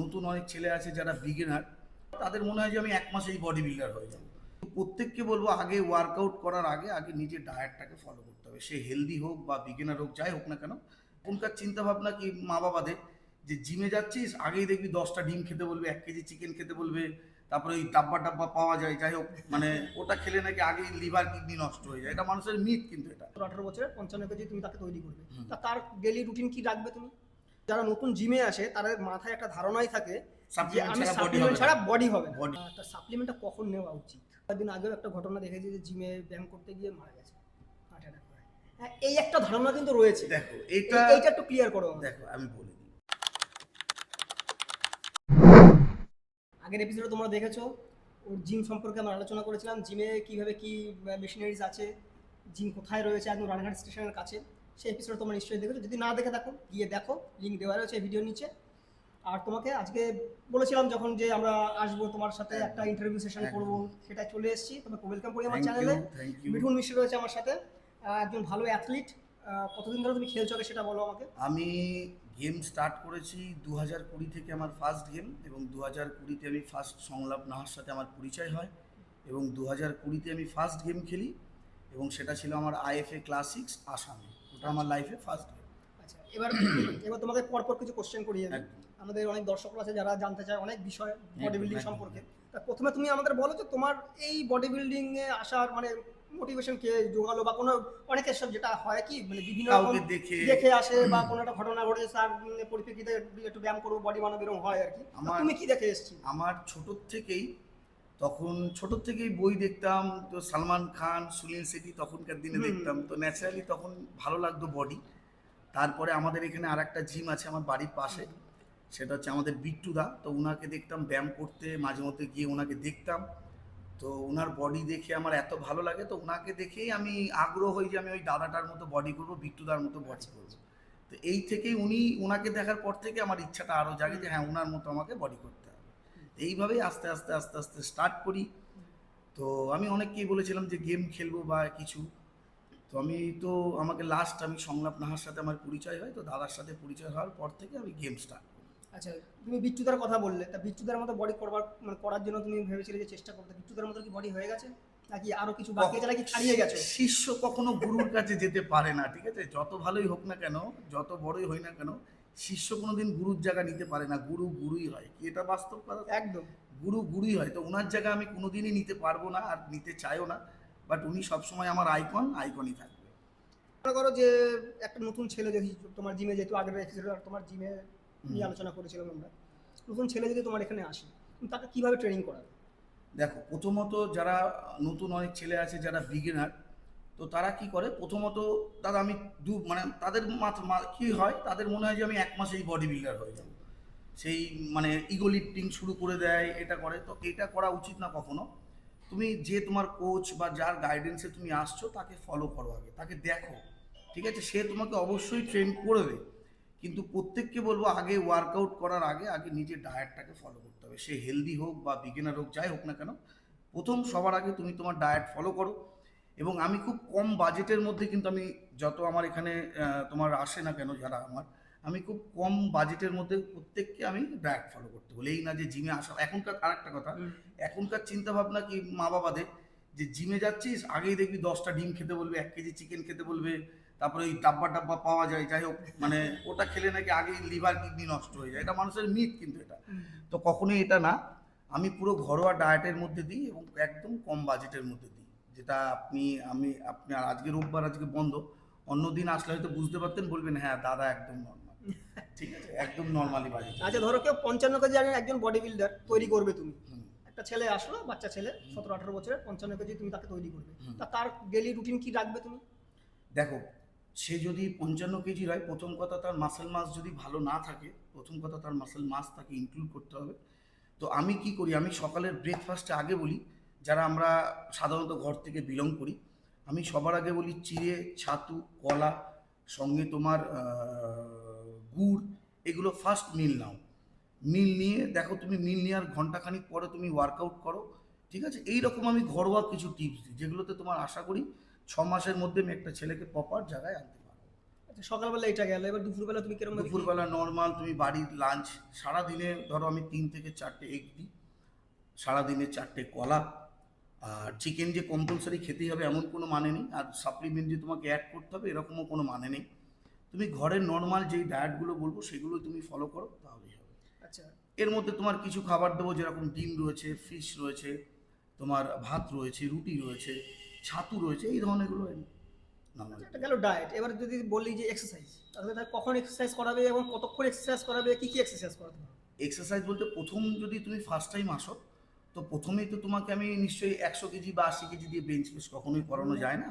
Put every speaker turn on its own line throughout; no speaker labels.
নতুন অনেক ছেলে আছে যারা বিগিনার তাদের মনে হয় যে আমি এক মাসেই বডি বিল্ডার হয়ে যাব। প্রত্যেককে বলব আগে ওয়ার্কআউট করার আগে আগে নিজের ডায়েটটাকে ফলো করতে হবে। সে হেলদি হোক বা বিগিনার হোক যাই হোক না কেন এখনকার চিন্তা ভাবনা কি মা বাবাদের যে জিমে যাচ্ছিস আগেই দেখবি দশটা ডিম খেতে বলবে এক কেজি চিকেন খেতে বলবে তারপরে ওই ডাব্বা ডাব্বা পাওয়া যায় যাই হোক মানে ওটা খেলে নাকি আগেই লিভার কিডনি নষ্ট হয়ে যায়। এটা মানুষের মিথ কিন্তু এটা।
আঠারো বছরের পঞ্চান্ন কেজি তুমি তাকে তৈরি করবে। তা তার ডেলি রুটিন কি রাখবে তুমি? যারা নতুন জিমে আসে তাদের মাথায় একটা ধারণাই থাকে যে
সাপ্লিমেন্ট
আমি
ছাড়া বডি
সাপ্লিমেন্ট
হবে
ছাড়া
না।
বডি হবে
Body-
সাপ্লিমেন্টটা কখন নেওয়া উচিত? কয়েকদিন আগেও একটা ঘটনা দেখেছি যে জিমে ব্যায়াম করতে গিয়ে মারা গেছে। হার্ট অ্যাটাক হ্যাঁ, এই একটা ধারণা কিন্তু রয়েছে।
দেখো এটা
এই- এইটা একটু ক্লিয়ার করো
দেখো আমি বলে দিই।
আগের এপিসোডে তোমরা দেখেছ ওর জিম সম্পর্কে আমরা আলোচনা করেছিলাম জিমে কীভাবে কি মেশিনারিজ আছে জিম কোথায় রয়েছে একদম রানাঘাট স্টেশনের কাছে। সেই এপিসোড তোমরা নিশ্চয়ই দেখেছ। যদি না দেখে থাকো গিয়ে দেখো লিঙ্ক দেওয়া রয়েছে ভিডিওর নিচে। আর তোমাকে আজকে বলেছিলাম যখন যে আমরা আসব তোমার সাথে একটা ইন্টারভিউ সেশন করব সেটা চলে এসেছি। তোমাকে ওয়েলকাম করি আমার চ্যানেলে মিঠুন মিশ্র রয়েছে আমার সাথে একজন ভালো অ্যাথলিট কতদিন ধরে তুমি খেলছো সেটা বলো আমাকে।
আমি গেম স্টার্ট করেছি দু হাজার কুড়ি থেকে আমার ফার্স্ট গেম এবং দু হাজার কুড়িতে আমি ফার্স্ট সংলাপ নাহার সাথে আমার পরিচয় হয় এবং দু হাজার কুড়িতে আমি ফার্স্ট গেম খেলি এবং সেটা ছিল আমার আইএফএ ক্লাসিক্স আসামে। ওটা আমার লাইফে ফার্স্ট
আচ্ছা এবার এবার তোমাকে পরপর কিছু কোশ্চেন করি আমি আমাদের অনেক দর্শক আছে যারা জানতে চায় অনেক বিষয় বডি বিল্ডিং সম্পর্কে। তা প্রথমে তুমি আমাদের বলো যে তোমার এই বডি বিল্ডিং এ আসার মানে মোটিভেশন কে জোগালো বা কোনো অনেকের সব যেটা হয় কি মানে বিভিন্ন রকম
দেখে
দেখে আসে বা কোনো একটা ঘটনা ঘটেছে তার পরিপ্রেক্ষিতে একটু ব্যায়াম করব বডি বানাবো এরকম হয় আর কি। তুমি কি দেখে এসেছি
আমার ছোটোর থেকেই তখন ছোটোর থেকেই বই দেখতাম তো সালমান খান সুনীল শেঠি তখনকার দিনে দেখতাম। তো ন্যাচারালি তখন ভালো লাগতো বডি তারপরে আমাদের এখানে আর একটা জিম আছে আমার বাড়ির পাশে। সেটা হচ্ছে আমাদের বিট্টুদা তো ওনাকে দেখতাম ব্যায়াম করতে মাঝে মধ্যে গিয়ে ওনাকে দেখতাম। তো ওনার বডি দেখে আমার এত ভালো লাগে তো ওনাকে দেখেই আমি আগ্রহ হই যে আমি ওই দাদাটার মতো বডি করব বিট্টুদার মতো বডি করব। তো এই থেকেই উনি ওনাকে দেখার পর থেকে আমার ইচ্ছাটা আরও জাগে যে হ্যাঁ ওনার মতো আমাকে বডি করতে এইভাবেই আস্তে আস্তে আস্তে আস্তে স্টার্ট করি। তো আমি অনেককেই বলেছিলাম যে গেম খেলব বা কিছু। তো আমি তো আমাকে লাস্ট আমি সংলাপ নাহার সাথে আমার পরিচয় হয়। তো দাদার সাথে পরিচয় হওয়ার পর থেকে আমি গেম স্টার্ট
আচ্ছা তুমি বিচ্ছুদার কথা বললে। তা বিচ্ছুদার মতো বডি করবার মানে করার জন্য তুমি ভেবেছিলে যে চেষ্টা করতে। বিচ্ছুদার মতো কি বডি হয়ে গেছে? নাকি আরও কিছু বাকি আছে? নাকি ছাড়িয়ে গেছে?
শিষ্য কখনো গুরুর কাছে যেতে পারে না ঠিক আছে? যত ভালোই হোক না কেন যত বড়ই হই না কেন শিষ্য কোনোদিন গুরুর জায়গা নিতে পারে না। গুরু গুরুই হয়। কি এটা বাস্তব কথা?
একদম।
গুরু গুরুই হয়। তো ওনার জায়গা আমি কোনোদিনই নিতে পারব না আর নিতে চাইও না। বাট উনি সবসময় আমার আইকন আইকনই থাকবে।
মনে করো যে একটা নতুন ছেলে যদি তোমার জিমে যেহেতু আগের এপিসোডে তোমার জিমে নিয়ে আলোচনা করেছিলাম আমরা নতুন ছেলে যদি তোমার এখানে আসে তাকে কীভাবে ট্রেনিং করাবে?
দেখো প্রথমত যারা নতুন অনেক ছেলে আছে যারা বিগিনার তো তারা কি করে? প্রথমত দাদা আমি দু মানে তাদের কি হয়? তাদের মনে হয় যে আমি এক মাসেই বডি বিল্ডার হয়ে যাব। সেই মানে ইগো লিফটিং শুরু করে দেয়, এটা করে। তো এটা করা উচিত না কখনো। তুমি যে তোমার কোচ বা যার গাইডেন্সে তুমি আসছো, তাকে ফলো করো আগে। তাকে দেখো। ঠিক আছে? সে তোমাকে অবশ্যই ট্রেন করবে। কিন্তু প্রত্যেককে বলব, আগে ওয়ার্কআউট করার আগে আগে নিজের ডায়েটটাকে ফলো করতে হবে। সে হেলদি হোক বা বিগিনার হোক, যাই হোক না কেন, প্রথম সবার আগে তুমি তোমার ডায়েট ফলো করো। এবং আমি খুব কম বাজেটের মধ্যে কিন্তু আমি যত আমার এখানে তোমার আসে না কেন যারা আমার আমি খুব কম বাজেটের মধ্যে প্রত্যেককে আমি ডায়েট ফলো করতে বলি। এই না যে জিমে আসা এখনকার আর একটা কথা এখনকার চিন্তা ভাবনা কি মা বাবাদের যে জিমে যাচ্ছিস আগেই দেখবি দশটা ডিম খেতে বলবে এক কেজি চিকেন খেতে বলবে তারপরে ওই ডাব্বা ডাব্বা পাওয়া যায় যাই হোক মানে ওটা খেলে নাকি আগেই লিভার কিডনি নষ্ট হয়ে যায়। এটা মানুষের মিথ কিন্তু এটা। তো কখনোই এটা না। আমি পুরো ঘরোয়া ডায়েটের মধ্যে দিই এবং একদম কম বাজেটের মধ্যে দিই। যেটা আপনি আমি আপনি আর আজকে রোববার আজকে বন্ধ। অন্য দিন আসলে হয়তো বুঝতে পারতেন বলবেন হ্যাঁ দাদা একদম নর্মাল ঠিক আছে একদম নর্মালি বাজেট
আচ্ছা ধরো কেউ পঞ্চান্ন কেজি আর একজন বডি বিল্ডার তৈরি করবে তুমি। একটা ছেলে আসলো বাচ্চা ছেলে সতেরো আঠারো বছরের পঞ্চান্ন কেজি তুমি তাকে তৈরি করবে। তা তার ডেলি রুটিন কি রাখবে তুমি?
দেখো সে যদি পঞ্চান্ন কেজি হয় প্রথম কথা তার মাসেল মাস যদি ভালো না থাকে প্রথম কথা তার মাসেল মাস তাকে ইনক্লুড করতে হবে। তো আমি কি করি আমি সকালের ব্রেকফাস্টে আগে বলি যারা আমরা সাধারণত ঘর থেকে বিলং করি আমি সবার আগে বলি চিড়ে ছাতু কলা সঙ্গে তোমার গুড় এগুলো ফার্স্ট মিল নাও। মিল নিয়ে দেখো তুমি মিল নেওয়ার ঘন্টাখানিক পরে তুমি ওয়ার্কআউট করো ঠিক আছে? এই রকম আমি ঘরোয়া কিছু টিপস দিই যেগুলোতে তোমার আশা করি ছ মাসের মধ্যে আমি একটা ছেলেকে প্রপার জায়গায় আনতে পারব।
আচ্ছা সকালবেলা এটা গেল এবার দুপুরবেলা তুমি কীরকম ভাবে
দুপুরবেলা নর্মাল তুমি বাড়ির লাঞ্চ সারাদিনে ধরো আমি তিন থেকে চারটে এগ দিই সারাদিনে চারটে কলা আর চিকেন যে কম্পালসারি খেতেই হবে এমন কোনো মানে নেই। আর সাপ্লিমেন্ট যে তোমাকে অ্যাড করতে হবে এরকমও কোনো মানে নেই। তুমি ঘরের নর্মাল যেই ডায়েটগুলো বলব সেগুলো তুমি ফলো করো তাহলেই হবে।
আচ্ছা।
এর মধ্যে তোমার কিছু খাবার দেবো যেরকম ডিম রয়েছে ফিশ রয়েছে তোমার ভাত রয়েছে রুটি রয়েছে ছাতু রয়েছে এই ধরনেরগুলো নর্মাল
এটা গেল ডায়েট এবার যদি বলি যে এক্সারসাইজ তাহলে কখন এক্সারসাইজ করাবে এবং কতক্ষণ এক্সারসাইজ করাবে কি কি এক্সারসাইজ করাতে হবে?
এক্সারসাইজ বলতে প্রথম যদি তুমি ফার্স্ট টাইম আসো তো প্রথমেই তো তোমাকে আমি নিশ্চয়ই একশো কেজি বা আশি কেজি দিয়ে বেঞ্চ প্রেস কখনোই করানো যায় না।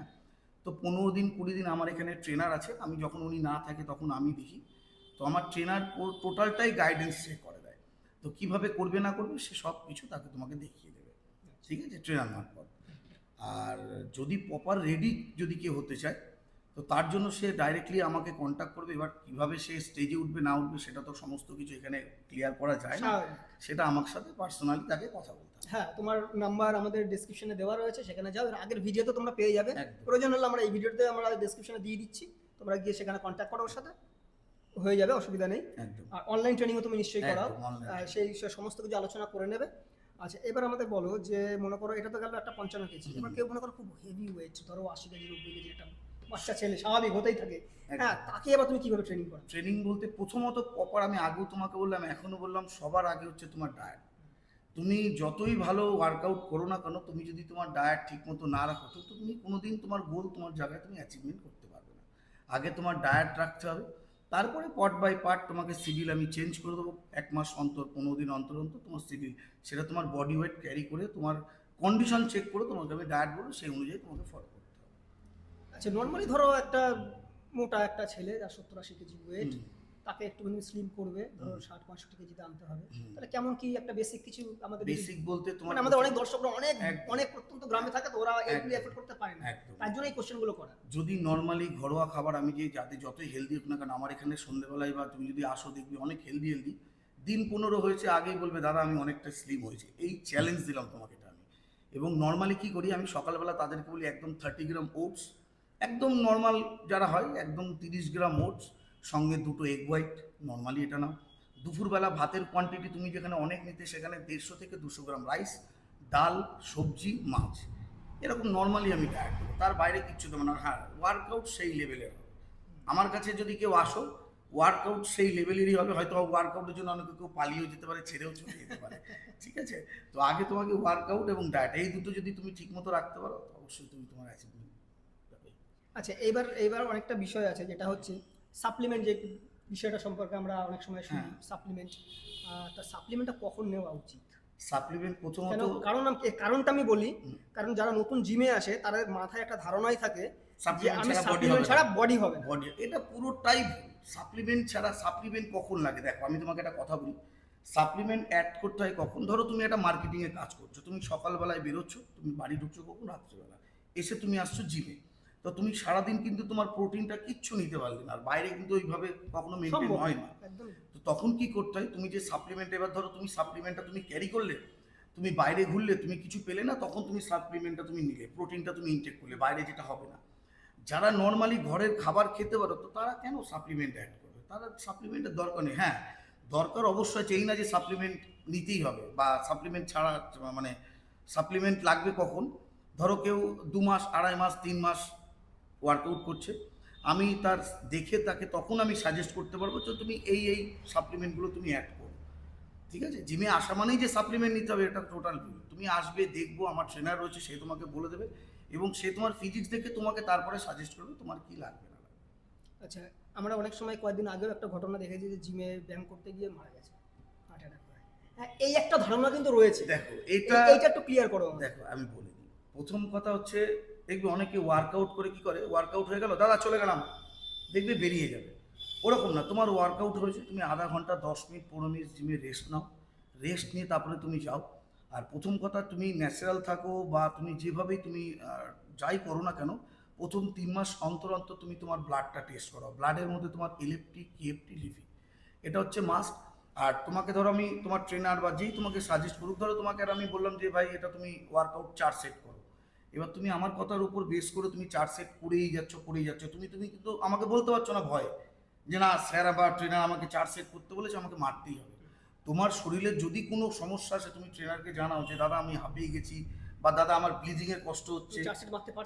তো পনেরো দিন, কুড়ি দিন আমার এখানে ট্রেনার আছে। আমি যখন উনি না থাকে তখন আমি দেখি। তো আমার ট্রেনার টোটালটাই গাইডেন্স সে করে দেয়। তো কীভাবে করবে না করবে সে সব কিছু তাকে তোমাকে দেখিয়ে দেবে। ঠিক আছে? ট্রেনার মারফত। আর যদি প্রপার রেডি যদি কেউ হতে চায় তো তার জন্য সে ডাইরেক্টলি আমাকে কন্ট্যাক্ট করবে এবার কীভাবে সে স্টেজে উঠবে না উঠবে সেটা তো সমস্ত কিছু এখানে ক্লিয়ার করা যায় না। সেটা আমার সাথে পার্সোনালি তাকে কথা বলতে
হ্যাঁ তোমার নাম্বার আমাদের ডেসক্রিপশনে দেওয়া রয়েছে সেখানে যাও। আগের ভিডিওতে তোমরা পেয়ে যাবে। প্রয়োজন হলে আমরা এই ভিডিওতে আমরা ডেসক্রিপশনে দিয়ে দিচ্ছি। তোমরা গিয়ে সেখানে কন্ট্যাক্ট করো ওর সাথে। হয়ে যাবে অসুবিধা নেই। আর অনলাইন ট্রেনিংও তুমি নিশ্চয়ই করাও। সেই সমস্ত কিছু আলোচনা করে নেবে। আচ্ছা এবার আমাদের বলো যে মনে করো এটা তো গেল একটা পঞ্চান্ন কেজি। এবার কেউ মনে করো খুব হেভি ওয়েট ধরো আশি কেজি নব্বই কেজি একটা বাচ্চা ছেলে স্বাভাবিক হতেই থাকে। হ্যাঁ তাকে এবার তুমি কীভাবে ট্রেনিং করো
ট্রেনিং বলতে প্রথমত প্রপার আমি আগেও তোমাকে বললাম এখনও বললাম সবার আগে হচ্ছে তোমার ডায়েট তুমি যতই ভালো ওয়ার্কআউট করো না কেন তুমি যদি তোমার ডায়েট ঠিকমতো না রাখো তো তুমি কোনোদিন তোমার গোল তোমার জায়গায় তুমি অ্যাচিভমেন্ট করতে পারবে না। আগে তোমার ডায়েট রাখতে হবে। তারপরে পার্ট বাই পার্ট তোমাকে সিভিল আমি চেঞ্জ করে দেবো। এক মাস অন্তর পনেরো দিন অন্তর অন্তর তোমার সিভিল সেটা তোমার বডি ওয়েট ক্যারি করে তোমার কন্ডিশন চেক করে তোমাকে আমি ডায়েট বলব সেই অনুযায়ী তোমাকে ফলো
আচ্ছা নর্মালি ধরো একটা মোটা একটা ছেলে যার সত্তর আশি কেজি ওয়েট। তাকে একটুখানি স্লিম করবে ধরো ষাট পঁয়ষট্টি কেজিতে আনতে হবে। তাহলে কেমন কি একটা বেসিক কিছু আমাদের
বেসিক বলতে তোমার
মানে আমাদের অনেক দর্শকরা অনেক অনেক প্রত্যন্ত গ্রামে থাকে তো ওরা এগুলো। এফোর্ড করতে পারে না। তার জন্য এই কোশ্চেনগুলো করা।
যদি নর্মালি ঘরোয়া খাবার আমি যে যাতে যতই হেলদি হোক না কেন আমার এখানে সন্ধ্যেবেলায় বা তুমি যদি আসো দেখবি অনেক হেলদি হেলদি দিন পনেরো হয়েছে আগেই বলবে দাদা আমি অনেকটা স্লিম হয়েছে। এই চ্যালেঞ্জ দিলাম তোমাকে এটা আমি। এবং নর্মালি কি করি আমি সকালবেলা তাদেরকে বলি একদম থার্টি গ্রাম ওটস একদম নর্মাল যারা হয়, একদম তিরিশ গ্রাম ওটস সঙ্গে দুটো এগ হোয়াইট নর্মালি এটা নাও। দুপুরবেলা ভাতের কোয়ান্টিটি তুমি যেখানে অনেক নিতে, সেখানে দেড়শো থেকে দুশো গ্রাম রাইস ডাল, সবজি, মাছ। এরকম নর্মালি আমি ডায়েট করব তার বাইরে কিচ্ছু দেবো না। হ্যাঁ ওয়ার্কআউট সেই লেভেলের আমার কাছে যদি কেউ আসো ওয়ার্কআউট সেই লেভেলেরই হবে। হয়তো ওয়ার্কআউটের জন্য অনেকে কেউ পালিয়েও যেতে পারে, ছেড়েও চলে যেতে পারে। ঠিক আছে? তো আগে তোমাকে ওয়ার্কআউট এবং ডায়েট এই দুটো যদি তুমি ঠিকমতো রাখতে পারো, অবশ্যই তুমি তোমার অ্যাচিভমেন্ট
আচ্ছা এবার এবার অনেকটা বিষয় আছে যেটা হচ্ছে সাপ্লিমেন্ট যে বিষয়টা সম্পর্কে আমরা অনেক সময় শুনি
হ্যাঁ।
সাপ্লিমেন্ট তা সাপ্লিমেন্টটা কখন নেওয়া উচিত?
সাপ্লিমেন্ট প্রথমত
কেন? কারণ আমি কারণটা আমি বলি কারণ যারা নতুন জিমে আসে তাদের মাথায় একটা ধারণাই থাকে আমি সাপ্লিমেন্ট ছাড়া বডি হবে
বডি এটা পুরোটাই সাপ্লিমেন্ট ছাড়া সাপ্লিমেন্ট কখন লাগে? দেখো আমি তোমাকে একটা কথা বলি। সাপ্লিমেন্ট অ্যাড করতে হয় কখন? ধরো তুমি একটা মার্কেটিংয়ে কাজ করছ তুমি সকালবেলায় বেরোচ্ছ তুমি বাড়ি ঢুকছো কখন? রাত্রিবেলা। এসে তুমি আসছো জিমে তো তুমি সারাদিন কিন্তু তোমার প্রোটিনটা কিচ্ছু নিতে পারলে না। আর বাইরে কিন্তু ওইভাবে কখনো মেনটেন হয় না। তো তখন কি করতে হয়? তুমি যে সাপ্লিমেন্ট এবার ধরো তুমি সাপ্লিমেন্টটা তুমি ক্যারি করলে তুমি বাইরে ঘুরলে তুমি কিছু পেলে না তখন তুমি সাপ্লিমেন্টটা তুমি নিলে প্রোটিনটা তুমি ইনটেক করলে বাইরে যেটা হবে না। যারা নর্মালি ঘরের খাবার খেতে পারো তো তারা কেন সাপ্লিমেন্ট অ্যাড করবে? তারা সাপ্লিমেন্টের দরকার নেই। হ্যাঁ দরকার অবশ্যই চাই না যে সাপ্লিমেন্ট নিতেই হবে বা সাপ্লিমেন্ট ছাড়া মানে সাপ্লিমেন্ট লাগবে কখন? ধরো কেউ দু মাস আড়াই মাস তিন মাস ওয়ার্কআউট করছে। আমি তার দেখে তাকে তখন আমি সাজেস্ট করতে পারব যে তুমি এই এই সাপ্লিমেন্টগুলো তুমি অ্যাড করো। ঠিক আছে? জিমে আসা মানেই যে সাপ্লিমেন্ট নিতে হবে এটা টোটাল ভুল। তুমি আসবে দেখব আমার ট্রেনার রয়েছে সে তোমাকে বলে দেবে এবং সে তোমার ফিজিক্স দেখে তোমাকে তারপরে সাজেস্ট করবে তোমার কী লাগবে না লাগবে।
আচ্ছা আমরা অনেক সময় কয়েকদিন আগেও একটা ঘটনা দেখেছি যে জিমে ব্যায়াম করতে গিয়ে মারা গেছে হার্ট অ্যাটাক হ্যাঁ, এই একটা ধারণা কিন্তু রয়েছে।
দেখো এটা
এইটা একটু ক্লিয়ার করো
দেখো আমি বলে দিই। প্রথম কথা হচ্ছে দেখবে অনেকে ওয়ার্কআউট করে কি করে? ওয়ার্কআউট হয়ে গেল, দাদা চলে গেলাম। দেখবে বেরিয়ে যাবে। ওরকম না, তোমার ওয়ার্কআউট হয়েছে, তুমি আধা ঘণ্টা, দশ মিনিট, পনেরো মিনিট জিমে রেস্ট নাও। রেস্ট নিয়ে তারপরে তুমি যাও। আর প্রথম কথা, তুমি ন্যাচারাল থাকো বা তুমি যেভাবেই তুমি যাই করো না কেন, প্রথম তিন মাস অন্তর অন্তর তুমি তোমার ব্লাডটা টেস্ট করো ব্লাডের মধ্যে তোমার এলএফটি কেএফটি লিভি এটা হচ্ছে মাস্ট আর তোমাকে ধরো আমি, তোমার ট্রেনার বা যেই তোমাকে সাজেস্ট করুক, ধরো তোমাকে আর আমি বললাম যে, ভাই, এটা তুমি ওয়ার্কআউট চার সেট করো। এবার তুমি আমার কথার উপর বেস করে তুমি চার সেট করেই যাচ্ছ করেই যাচ্ছ। তুমি তুমি কিন্তু আমাকে বলতে পারছ না ভয় যে না স্যার বা ট্রেনার আমাকে চার সেট করতে বলেছে আমাকে মারতেই হবে। তোমার শরীরে যদি কোনো সমস্যা আসে তুমি ট্রেনারকে জানাও যে দাদা আমি হাঁপিয়ে গেছি বা দাদা আমার এর কষ্ট হচ্ছে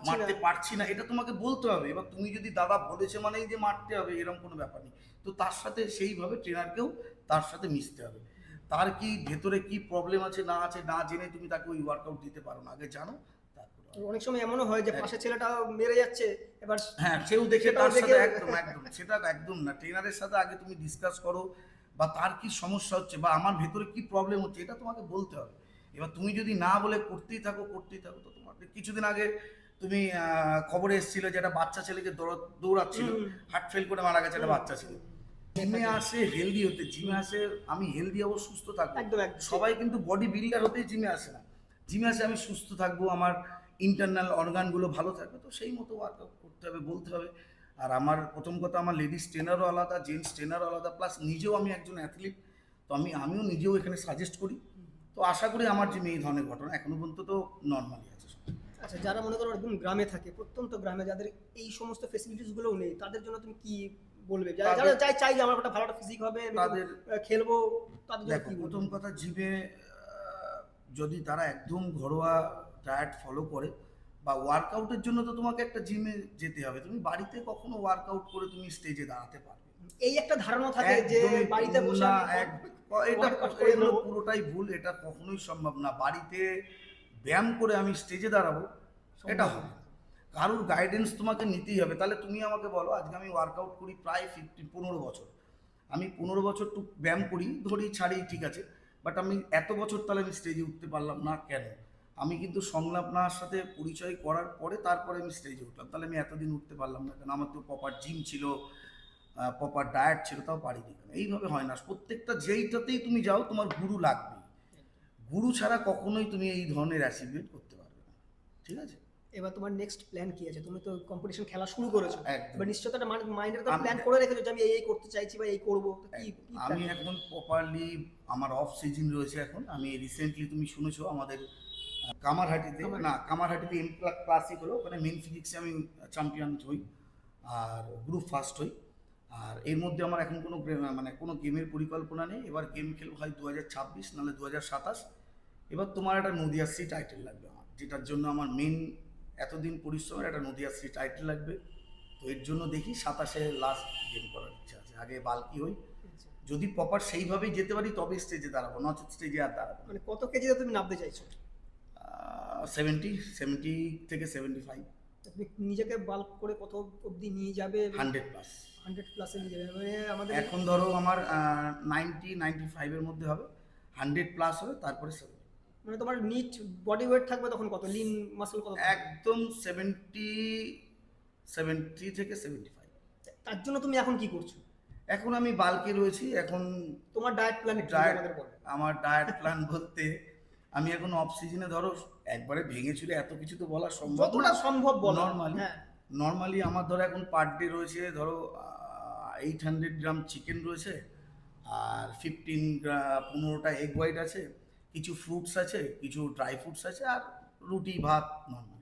মারতে পারছি না।
এটা তোমাকে বলতে হবে। এবার তুমি যদি দাদা বলেছে মানেই যে মারতে হবে এরকম কোনো ব্যাপার নেই। তো তার সাথে সেইভাবে ট্রেনারকেও তার সাথে মিশতে হবে। তার কি ভেতরে কি প্রবলেম আছে না আছে না জেনে তুমি তাকে ওই ওয়ার্কআউট দিতে পারো না। আগে জানো
অনেক সময় এমনও হয় যে
হ্যাঁ।
পাশে ছেলেটা মেরে যাচ্ছে এবার
হ্যাঁ সেও দেখে তার সাথে একদম একদম সেটা একদম না। ট্রেনারের সাথে আগে তুমি ডিসকাস করো বা তার কি সমস্যা হচ্ছে বা আমার ভেতরে কি প্রবলেম হচ্ছে এটা তোমাকে বলতে হবে। এবার তুমি যদি না বলে করতেই থাকো করতেই থাকো তো তোমার কিছুদিন আগে তুমি খবরে এসেছিল যে একটা বাচ্চা ছেলেকে দৌড়া- দৌড়াচ্ছিল হার্ট ফেল করে মারা গেছে একটা বাচ্চা ছেলে। জিমে আসে হেলদি হতে জিমে আসে আমি হেলদি হব সুস্থ থাকব। সবাই কিন্তু বডি বিল্ডার হতেই জিমে আসে না। জিমে আসে আমি সুস্থ থাকব আমার ইন্টারনাল অর্গানগুলো ভালো থাকবে তো সেই মতো ওয়ার্কআউট করতে হবে বলতে হবে। আর আমার প্রথম কথা আমার লেডিস ট্রেনারও আলাদা জেন্টস ট্রেনারও আলাদা প্লাস নিজেও আমি একজন অ্যাথলিট তো আমি আমিও নিজেও এখানে সাজেস্ট করি। তো আশা করি আমার যে এই ধরনের ঘটনা এখনও পর্যন্ত তো নর্মালি আছে
আচ্ছা যারা মনে করো একদম গ্রামে থাকে প্রত্যন্ত গ্রামে যাদের এই সমস্ত ফেসিলিটিস গুলোও নেই তাদের জন্য তুমি কি বলবে? যারা চাই চাই যে আমার একটা ভালো একটা ফিজিক হবে
তাদের
খেলব তাদের
প্রথম কথা জিমে যদি তারা একদম ঘরোয়া ডায়েট ফলো করে বা ওয়ার্কআউটের জন্য তো তোমাকে একটা জিমে যেতে হবে। তুমি বাড়িতে কখনো ওয়ার্কআউট করে তুমি স্টেজে দাঁড়াতে পারবে
এই একটা ধারণা থাকে যে বাড়িতে বসে
এটা এগুলো পুরোটাই ভুল এটা কখনোই সম্ভব না। বাড়িতে ব্যায়াম করে আমি স্টেজে দাঁড়াবো এটা হবে কারোর গাইডেন্স তোমাকে নিতেই হবে। তাহলে তুমি আমাকে বলো আজকে আমি ওয়ার্কআউট করি প্রায় ফিফটি পনেরো বছর। আমি পনেরো বছর টুক ব্যায়াম করি ধরি ছাড়ি ঠিক আছে। বাট আমি এত বছর তাহলে আমি স্টেজে উঠতে পারলাম না কেন? আমি কিন্তু সংলাপ সংলাপনার সাথে পরিচয় করার পরে তারপরে আমি স্টেজে উঠলাম। তাহলে আমি এতদিন উঠতে পারলাম না কেন আমার তো প্রপার জিম ছিল প্রপার ডায়েট ছিল তাও পারিনি। কেন এইভাবে হয় না। প্রত্যেকটা যেইটাতেই তুমি যাও তোমার গুরু লাগবে গুরু ছাড়া কখনোই তুমি এই ধরনের অ্যাচিভমেন্ট করতে পারবে না। ঠিক আছে?
এবার তোমার নেক্সট প্ল্যান কি আছে? তুমি তো কম্পিটিশন খেলা শুরু করেছ। এবার নিশ্চয়ই একটা মাইন্ডের তো প্ল্যান করে রেখেছো যে আমি এই করতে চাইছি বা এই করব। কি
আমি এখন প্রপারলি আমার অফ সিজন রয়েছে এখন। আমি রিসেন্টলি তুমি শুনেছো আমাদের কামারহাটিতে
কামার-
না কামারহাটিতে এম ক্লাসিক হলো ওখানে মেন ফিজিক্সে আমি চ্যাম্পিয়ন হই আর গ্রুপ ফার্স্ট হই আর এর মধ্যে আমার এখন কোনো মানে কোনো গেমের পরিকল্পনা নেই এবার গেম খেলব হয় দু হাজার ছাব্বিশ নাহলে দু হাজার সাতাশ এবার তোমার একটা নদিয়াশ্রী টাইটেল লাগবে আমার যেটার জন্য আমার মেন এতদিন পরিশ্রমের একটা নদিয়াশ্রী টাইটেল লাগবে তো এর জন্য দেখি সাতাশে লাস্ট গেম করার ইচ্ছা আছে আগে বালকি হই
আচ্ছা।
যদি প্রপার সেইভাবেই যেতে পারি তবে স্টেজে দাঁড়াবো নচেত স্টেজে আর দাঁড়াবো
মানে কত কেজিতে তুমি নামতে চাইছো?
সেভেন্টি সেভেন্টি থেকে সেভেন্টি ফাইভ
তুমি নিজেকে বাল্ক করে কত অবধি নিয়ে যাবে?
হান্ড্রেড প্লাস
হান্ড্রেড প্লাসে নিয়ে যাবে। মানে আমাদের
এখন ধরো আমার নাইনটি নাইনটি ফাইভের মধ্যে হবে। হান্ড্রেড প্লাস হবে তারপরে সেভেন্টি
মানে তোমার নিট বডি ওয়েট থাকবে তখন কত? লিন মাসল কত
একদম সেভেন্টি সেভেন্টি থেকে সেভেন্টি ফাইভ
তার জন্য তুমি এখন কি করছ?
এখন আমি বাল্কে রয়েছি এখন
তোমার ডায়েট প্ল্যান বলো।
আমার ডায়েট প্ল্যান বলতে আমি এখন অফ সিজনে ধরো একবারে ভেঙে চুরে এত কিছু তো বলা সম্ভব
যতটা সম্ভব বলো।
Normally।
হ্যাঁ।
নর্মালি আমার ধরো এখন পার ডে রয়েছে ধরো এইট হান্ড্রেড গ্রাম চিকেন রয়েছে আর ফিফটিন পনেরোটা এগ হোয়াইট আছে কিছু ফ্রুটস আছে কিছু ড্রাই ফ্রুটস আছে আর রুটি ভাত নর্মাল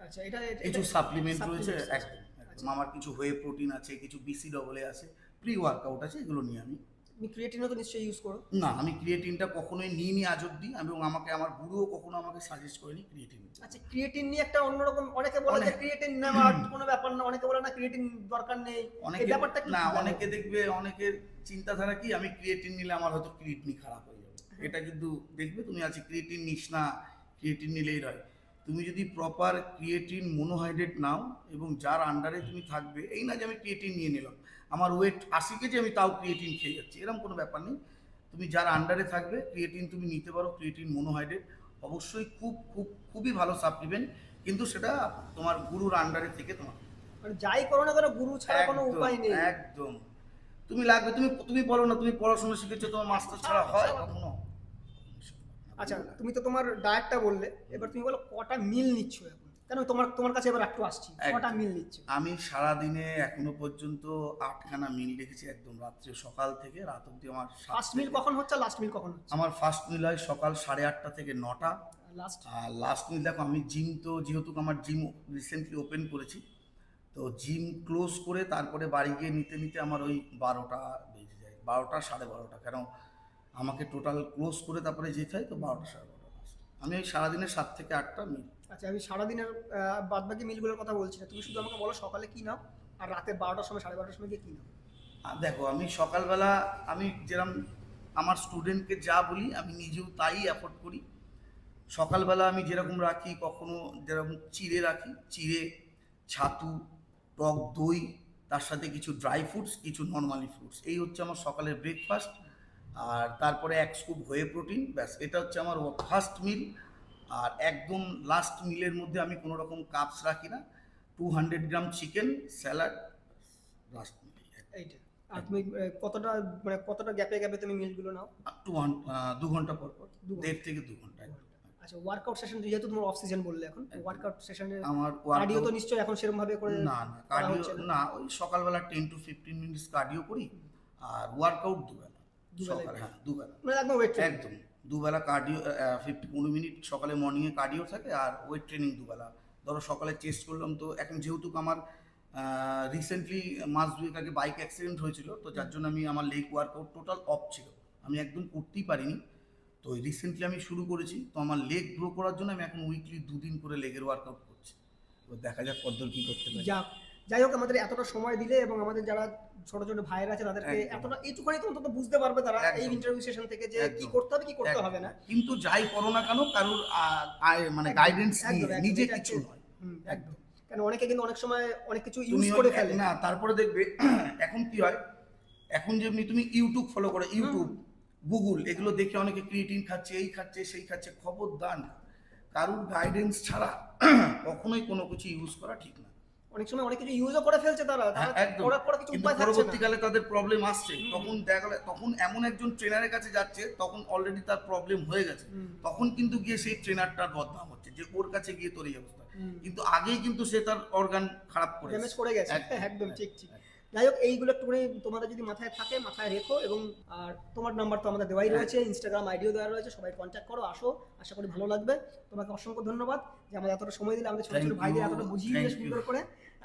আচ্ছা এটা
কিছু সাপ্লিমেন্ট রয়েছে একদম একদম। আমার কিছু হয়ে প্রোটিন আছে কিছু বিসি ডবলে আছে প্রি ওয়ার্কআউট আছে এগুলো নিয়ে আমি
তুমি ক্রিয়েটিনও তো নিশ্চয়ই ইউজ করো।
না আমি ক্রিয়েটিনটা কখনোই নিইনি আজ অব্দি। এবং আমাকে আমার গুরুও কখনো আমাকে সাজেস্ট করেনি ক্রিয়েটিন
আচ্ছা ক্রিয়েটিন নিয়ে একটা অন্যরকম অনেকে বলে যে ক্রিয়েটিন নেওয়ার কোনো ব্যাপার না অনেকে বলে না ক্রিয়েটিন দরকার নেই।
অনেকে
ব্যাপারটা
না অনেকে দেখবে অনেকের চিন্তাধারা কি আমি ক্রিয়েটিন নিলে আমার হয়তো কিডনি খারাপ হয়ে যাবে। এটা কিন্তু দেখবে তুমি আজকে ক্রিয়েটিন নিস না ক্রিয়েটিন নিলেই নয়। তুমি যদি প্রপার ক্রিয়েটিন মনোহাইড্রেট নাও এবং যার আন্ডারে তুমি থাকবে এই না যে আমি ক্রিয়েটিন নিয়ে নিলাম। আমার ওয়েট আশি কেজি আমি তাও ক্রিয়েটিন খেয়ে যাচ্ছি। এরকম কোনো ব্যাপার নেই। তুমি যার আন্ডারে থাকবে ক্রিয়েটিন তুমি নিতে পারো ক্রিয়েটিন মনোহাইড্রেট অবশ্যই খুব খুব খুবই ভালো সাপ্লিমেন্ট কিন্তু সেটা তোমার গুরুর আন্ডারে থেকে তোমার
মানে যাই করো না কেন গুরু ছাড়া কোনো উপায় নেই।
একদম। তুমি লাগবে তুমি তুমি বলো না তুমি পড়াশোনা শিখেছো তোমার মাস্টার ছাড়া হয় কখনো?
আচ্ছা তুমি তো তোমার ডায়েটটা বললে এবার তুমি বলো কটা মিল নিচ্ছ এখন? কেন তোমার তোমার কাছে এবার একটু আসছি। কটা মিল নিচ্ছ।
আমি সারাদিনে এখনও পর্যন্ত আটখানা মিল রেখেছি একদম রাত্রে সকাল থেকে রাত অব্দি আমার
ফার্স্ট মিল কখন হচ্ছে লাস্ট মিল কখন হচ্ছে?
আমার ফার্স্ট মিল হয় সকাল সাড়ে আটটা থেকে নটা।
লাস্ট
আর লাস্ট মিল দেখো আমি জিম তো যেহেতু আমার জিম রিসেন্টলি ওপেন করেছি তো জিম ক্লোজ করে তারপরে বাড়ি গিয়ে নিতে নিতে আমার ওই বারোটা বেজে যায়। বারোটা সাড়ে বারোটা কেন আমাকে টোটাল ক্লোজ করে তারপরে যেতে হয় তো বারোটা সাড়ে বারোটা আমি ওই সারাদিনে সাত থেকে আটটা মিল
আচ্ছা আমি সারাদিনের বাদ বাকি মিলগুলোর কথা বলছি না। তুমি শুধু আমাকে বলো সকালে কি নাও আর রাতে বারোটার সময়, সাড়ে বারোটার সময় গিয়ে কি নাও?
দেখো, আমি সকালবেলা, আমি যেরকম আমার স্টুডেন্টকে যা বলি, আমি নিজেও তাই অ্যাফোর্ড করি। সকালবেলা আমি যেরকম রাখি, কখনো যেরকম চিড়ে রাখি, চিড়ে, ছাতু, টক দই, তার সাথে কিছু ড্রাই ফ্রুটস কিছু নর্মালি ফ্রুটস এই হচ্ছে আমার সকালের ব্রেকফাস্ট আর তারপরে এক স্কুপ হয়ে প্রোটিন ব্যাস, এটা হচ্ছে আমার ফার্স্ট মিল আর একদম লাস্ট মিলের মধ্যে আমি কোনো রকম কাপস রাখি না। Two hundred gram chicken salad last meal
এইটা। আর তুমি কতটা মানে কতটা গ্যাপে গ্যাপে তুমি মিলগুলো নাও?
টু দু ঘণ্টা পর পর। দেড় থেকে দু ঘণ্টা।
আচ্ছা ওয়ার্কআউট সেশন যেহেতু তোমার অফ সিজন বললে এখন ওয়ার্কআউট সেশনে
আমার
কার্ডিও তো নিশ্চয়ই এখন সেরকম ভাবে করে
না না কার্ডিও
না।
ওই সকালবেলা ten to fifteen minutes cardio করি আর ওয়ার্কআউট দুবেলা। সকালে হ্যাঁ দুবেলা।
মানে একদম ওয়েট
একদম। দুবেলা কার্ডিও ফিফটি পনেরো মিনিট সকালে মর্নিংয়ে কার্ডিও থাকে আর ওয়েট ট্রেনিং দুবেলা। ধরো সকালে চেস্ট করলাম তো এখন যেহেতু আমার রিসেন্টলি মাস দুয়েক আগে বাইক অ্যাক্সিডেন্ট হয়েছিল, তো যার জন্য আমি আমার লেগ ওয়ার্কআউট টোটাল অফ ছিল। আমি একদম করতেই পারিনি। তো রিসেন্টলি আমি শুরু করেছি, তো আমার লেগ গ্রো করার জন্য আমি এখন উইকলি দুদিন করে লেগের ওয়ার্কআউট করছি। এবার দেখা যাক কতদূর কী করতে পারি।
যাক যাই হোক আমাদের এতটা সময় দিলে এবং আমাদের যারা ছোট ছোট ভাইয়েরা আছে তাদেরকে। এতটা এইটুখানি তো অন্তত বুঝতে পারবে তারা এই ইন্টারভিউ সেশন থেকে যে কি করতে হবে কি করতে হবে না।
কিন্তু যাই করো না কেন কারোর মানে গাইডেন্স নিজে কিছু নয়।
একদম। কারণ অনেকে কিন্তু অনেক সময় অনেক কিছু ইউজ করে ফেলে।
না তারপরে দেখবে এখন কি হয় এখন যেমনি তুমি ইউটিউব ফলো করো ইউটিউব গুগল এগুলো দেখে অনেকে ক্রিয়েটিন খাচ্ছে এই খাচ্ছে সেই খাচ্ছে খবরদার না। কারুর গাইডেন্স ছাড়া কখনোই কোনো কিছু ইউজ করা ঠিক না।
অনেক সময় অনেক কিছু ইউজও করে ফেলছে তারা
হ্যাঁ,
তারা করার পরে কিছু উপায় থাকছে
পরবর্তীকালে তাদের প্রবলেম আসছে। তখন দেখা গেলে তখন এমন একজন ট্রেনারের কাছে যাচ্ছে তখন অলরেডি তার প্রবলেম হয়ে গেছে। তখন কিন্তু গিয়ে সেই ট্রেনারটার বদনাম হচ্ছে যে ওর কাছে গিয়ে তোর এই অবস্থা। কিন্তু আগেই কিন্তু সে তার অর্গান খারাপ করে
ড্যামেজ করে গেছে।
একদম,
একদম ঠিক ঠিক। যাই হোক এইগুলো একটুখানি তোমাদের যদি মাথায় থাকে মাথায় রেখো এবং আর তোমার নাম্বার তো আমাদের দেওয়াই
হ্যাঁ।
রয়েছে ইনস্টাগ্রাম আইডিও দেওয়া রয়েছে সবাই কন্ট্যাক্ট করো আসো আশা করি ভালো লাগবে। তোমাকে অসংখ্য ধন্যবাদ যে আমাদের এতটা সময় দিলে আমাদের ছোট ছোট ভাইদের এতটা বুঝিয়ে সুন্দর করে।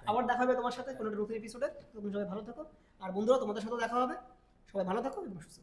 আবার দেখা হবে তোমার সাথে কোনো নতুন এপিসোডে তুমি সবাই ভালো থাকো। আর বন্ধুরা, তোমাদের সাথেও দেখা হবে। সবাই ভালো থাকো এবং সুস্থ